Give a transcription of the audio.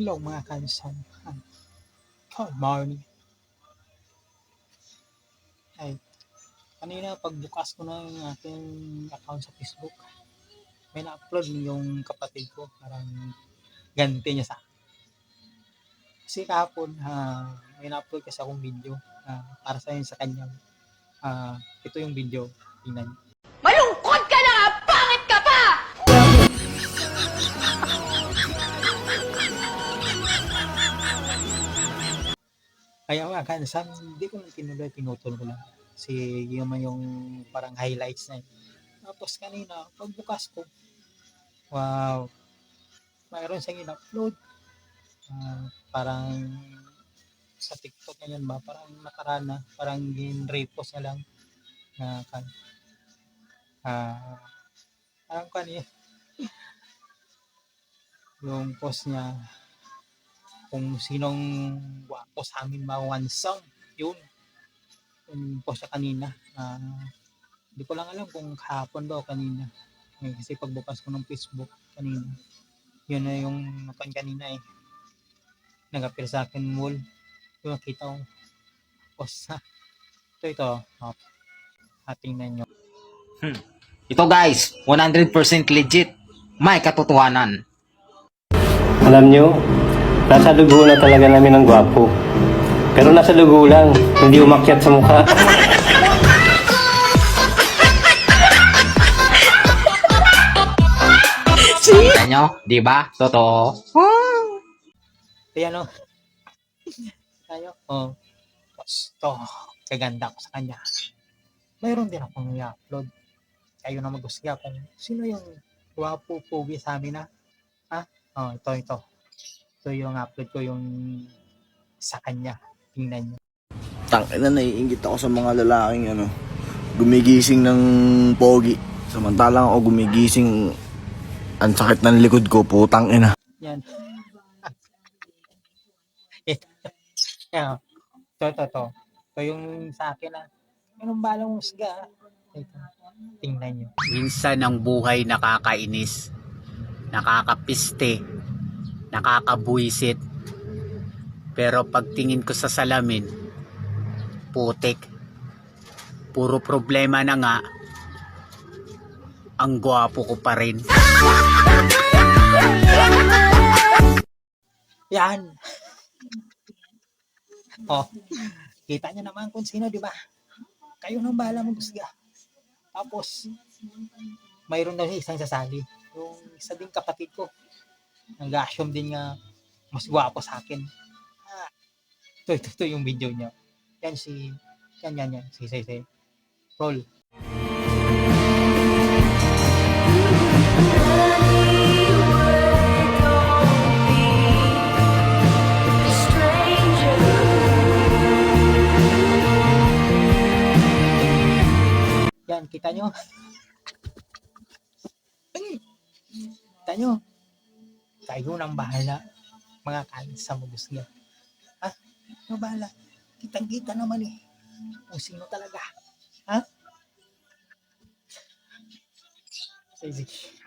Hello mga kansan. Good morning. Ay, kanina pagbukas ko ng aking account sa Facebook, may na-upload yung kapatid ko. Parang ganti niya sa akin. Kasi kahapon, ah, may na-upload kasi akong video ah, para sa sa kanya. Ah, ito yung video. Tingnan niyo. Kaya nga, kansan, hindi ko lang tinuloy, pinutol ko lang. Kasi yun man yung parang highlights na yun. Tapos kanina, pagbukas ko, wow, mayroon siyang in-upload. Ah, parang sa TikTok na yan ba, parang nakaraan na, parang gin-repost niya lang na kan. Ah, parang kanina, yung post niya, kung sinong gwapo sa amin mawansang, yun. Yung post niya kanina. Ah, hindi ko lang alam kung kahapon ba o kanina. Eh, kasi pagbukas ko ng Facebook kanina, yun na yung nakuan kanina eh. Nag-appear sa akin wall. Yung nakita ko post na. Ito, ito. Oh. Ating na nyo. Ito guys, 100% legit. May katotohanan. Alam nyo, nasa dugo na talaga namin ng gwapo. Pero nasa dugo lang, hindi umakyat sa mukha. Kita nyo? Di ba? Totoo. Ayan o. Tayo. Oh. Gusto. Kaganda ko sa kanya. Mayroon din akong i-upload. Kayo na magusga kung sino yung gwapo pugi sa amin na. Ha? Oh, ito, ito. Ito yung upload ko yung sa kanya. Tingnan nyo. tangina naiingit ako sa mga lalaking ano, gumigising ng pogi. Samantalang ako gumigising ang sakit ng likod ko, putang ina. Yan. Yan. Ito, ito, ito. Ito yung sa akin na. Anong balang musga? Ito. Tingnan nyo. Minsan ang buhay nakakainis, nakakapiste, nakakabuisit. Pero pagtingin ko sa salamin, putik. Puro problema na nga, ang gwapo ko pa rin. Yan. oh, kita niyo naman kung sino, di ba? Kayo nang bahala magusga. Tapos, mayroon daw isang sasali. Yung isa ding kapatid ko. Nag-assume din nga mas gwapo sa akin. Ah, ito, ito, ito yung video niya. Yan si, yan, yan, yan. Si, si, si. Roll. Yan, kita nyo? kita nyo? Kayo nang bahala. Mga kansa mo gusto Ha? Ano bahala? Kitang-kita naman eh. Kung sino talaga. Ha? Sige.